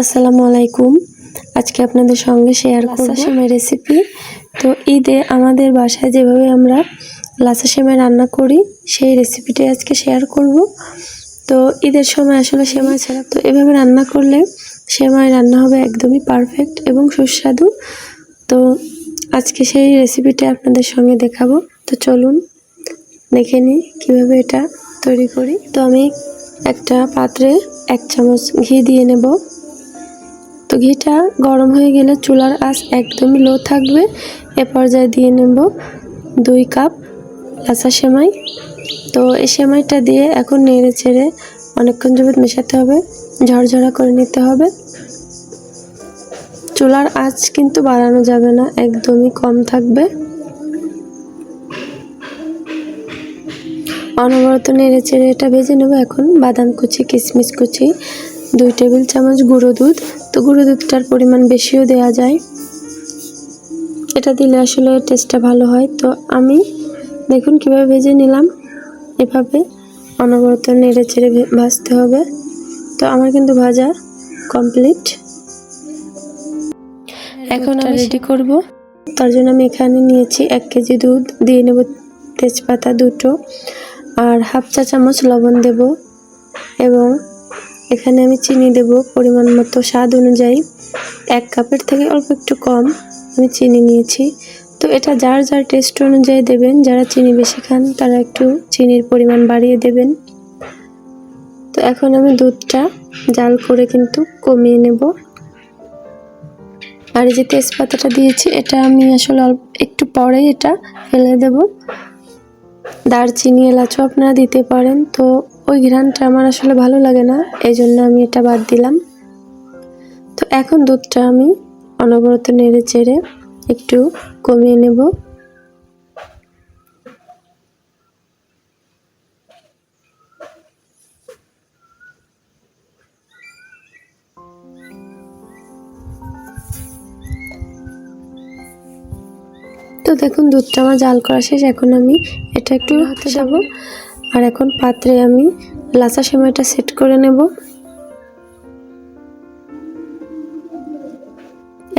আসসালামু আলাইকুম। আজকে আপনাদের সঙ্গে শেয়ার করব সেমাই। রেসিপি তো ঈদে আমাদের বাসায় যেভাবে আমরা লাচা সেমাই রান্না করি সেই রেসিপিটাই আজকে শেয়ার করব। তো ঈদের সময় আসলে সেমাই ছাড়া তো এভাবে রান্না করলে সেমাই রান্না হবে একদমই পারফেক্ট এবং সুস্বাদু। তো আজকে সেই রেসিপিটা আপনাদের সঙ্গে দেখাবো। তো চলুন দেখে নিই কীভাবে এটা তৈরি করি। তো আমি একটা পাত্রে এক চামচ ঘি দিয়ে নেব। ঘিটা গরম হয়ে গেলে চুলার আঁচ একদমই লো থাকবে। এ পর্যায়ে দিয়ে নেব দুই কাপ লাচা সেমাই। তো এই সেমাইটা দিয়ে এখন নেড়ে চেড়ে অনেকক্ষণ যাবত মেশাতে হবে, ঝরঝরা করে নিতে হবে। চুলার আঁচ কিন্তু বাড়ানো যাবে না, একদমই কম থাকবে। অনবরত নেড়ে চেড়ে এটা ভেজে নেব এখন বাদাম কুচি, কিশমিশ কুচি। দুই টেবিল চামচ গুঁড়ো দুধ। তো গুঁড়ো দুধটার পরিমাণ বেশিও দেওয়া যায়। এটা দিলে আসলে টেস্টটা ভালো হয়। তো আমি দেখুন কীভাবে ভেজে নিলাম। এভাবে অনবরত নেড়ে চেড়ে ভাজতে হবে। তো আমার কিন্তু ভাজা কমপ্লিট এখন আমি রেডি করব। তার জন্য আমি এখানে নিয়েছি এক কেজি দুধ। দিয়ে নেব তেজপাতা দুটো। আর হাফ চা চামচ লবণ দেব। এবং এখানে আমি চিনি দেব পরিমাণ মতো স্বাদ অনুযায়ী। এক কাপের থেকে অল্প একটু কম আমি চিনি নিয়েছি। তো এটা যার যার টেস্ট অনুযায়ী দেবেন, যারা চিনি বেশি খান তারা একটু চিনির পরিমাণ বাড়িয়ে দেবেন। তো এখন আমি দুধটা জাল করে কিন্তু কমিয়ে নেব। আর এই যে তেজপাতাটা দিয়েছি, এটা আমি আসলে অল্প একটু পরেই এটা ফেলে দেব। দারচিনি, এলাচও আপনারা দিতে পারেন। তো ওই ঘ্রানটা আমার আসলে ভালো লাগে না এই জন্য আমি এটা বাদ দিলাম। তো এখন দুধটা আমি অনবরত নেড়ে চেড়ে একটু কমিয়ে নেব। তো দেখুন, দুধটা আমার জাল করা শেষ। এখন আমি এটা একটু হাতে যাব আর এখন পাত্রে আমি লাচা সেমাইটা সেট করে নেব।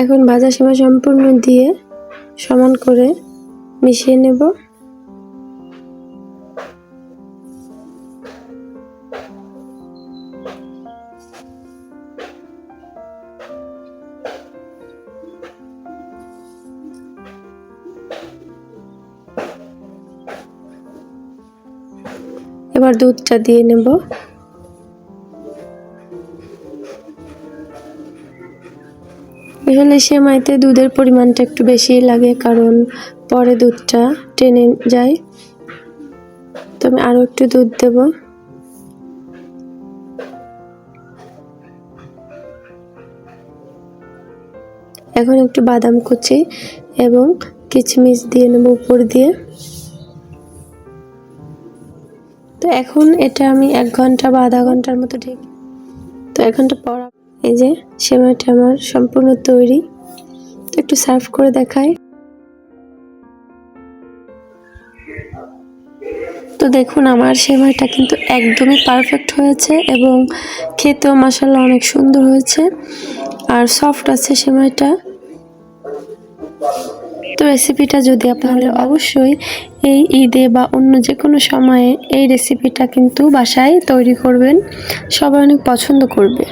এখন ভাজা সেমাই সম্পূর্ণ দিয়ে সমান করে মিশিয়ে নেব। এবার দুধটা দিয়ে নেব। আসলে সেমাইতে দুধের পরিমাণটা একটু বেশি লাগে, কারণ পরে দুধটা টেনে যায়। তো আমি আরও একটু দুধ দেব। এখন একটু বাদাম কুচি এবং কিচমিচ দিয়ে নেব উপর দিয়ে। তো এখন এটা আমি এক ঘণ্টা বা আধা ঘণ্টার মতো ঠিক তো এক ঘণ্টা পর এই যে সেমাইটা আমার সম্পূর্ণ তৈরি। তো একটু সার্ভ করে দেখাই। তো দেখুন, আমার সেমাইটা কিন্তু একদমই পারফেক্ট হয়েছে এবং খেতেও মশালা অনেক সুন্দর হয়েছে। আর সফট আছে সেমাইটা। তো রেসিপিটা যদি আপনাদের অবশ্যই এই ঈদে বা অন্য যে কোনো সময়ে এই রেসিপিটা কিন্তু বাসায় তৈরি করবেন। সবাই অনেক পছন্দ করবে।